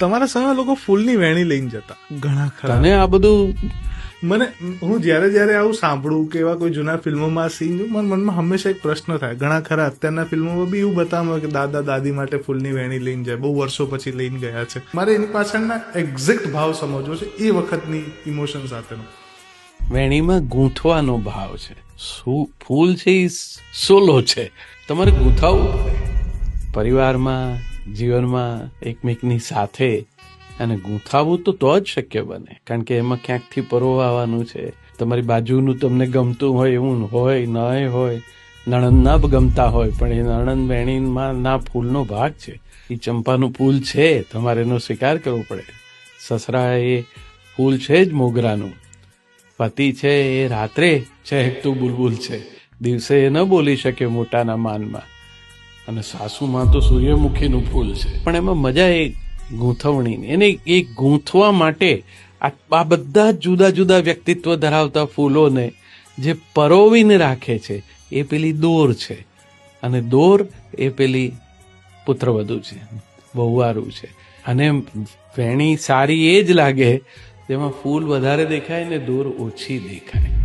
તમારા સામે લોકો ફૂલની વેણી લઈને જતા. ઘણા ખરા અને આ બધું મને હું જ્યારે જ્યારે આવું સાંભળું કે એવા કોઈ જૂના ફિલ્મોમાં સીન મને મનમાં હંમેશા એક પ્રશ્ન થાય. ઘણા ખરા અત્યારના ફિલ્મોમાં બી એવું બતાવવામાં કે દાદા દાદી માટે ફૂલની વેણી લઈને જાય. બહુ વર્ષો પછી લઈને ગયા છે. મારે એની પાછળના એક્ઝેક્ટ ભાવ સમજવો છે એ વખતની ઇમોશન સાથેનો. વેણીમાં ગૂંથવાનો ભાવ છે. શું ફૂલ છે એ સોલો છે. તમારે ગૂંથાવું પડે. પરિવારમાં જીવનમાં એકમેકની સાથે અને ગૂંથાવું તો તો જ શક્ય બને. કારણ કે એમાં ક્યાંકથી પરોવાવાનું છે. તમારી બાજુનું તમને ગમતું હોય એવું હોય ન હોય, નણંદ ના ગમતા હોય, પણ એ નણંદ વેણીમાં ના ફૂલનો ભાગ છે. એ ચંપાનું ફૂલ છે, તમારે એનો સ્વીકાર કરવો પડે. સસરા એ ફૂલ છે જ મોગરાનું. પતિ છે એ રાત્રે ચહેકતું બુલબુલ છે. દિવસે એ ન બોલી શકે મોટાના માનમાં. અને સાસુમાં તો સૂર્યમુખીનું ફૂલ છે. પણ એમાં મજા એ ગૂંથવણીની. એને એ ગૂંથવા માટે આ બધા જુદા જુદા વ્યક્તિત્વ ધરાવતા ફૂલોને જે પરોવીને રાખે છે, એ પેલી દોર છે. અને દોર એ પેલી પુત્રવધુ છે વહુવારું છે. અને વેણી સારી એ જ લાગે, જેમાં ફૂલ વધારે દેખાય ને દોર ઓછી દેખાય.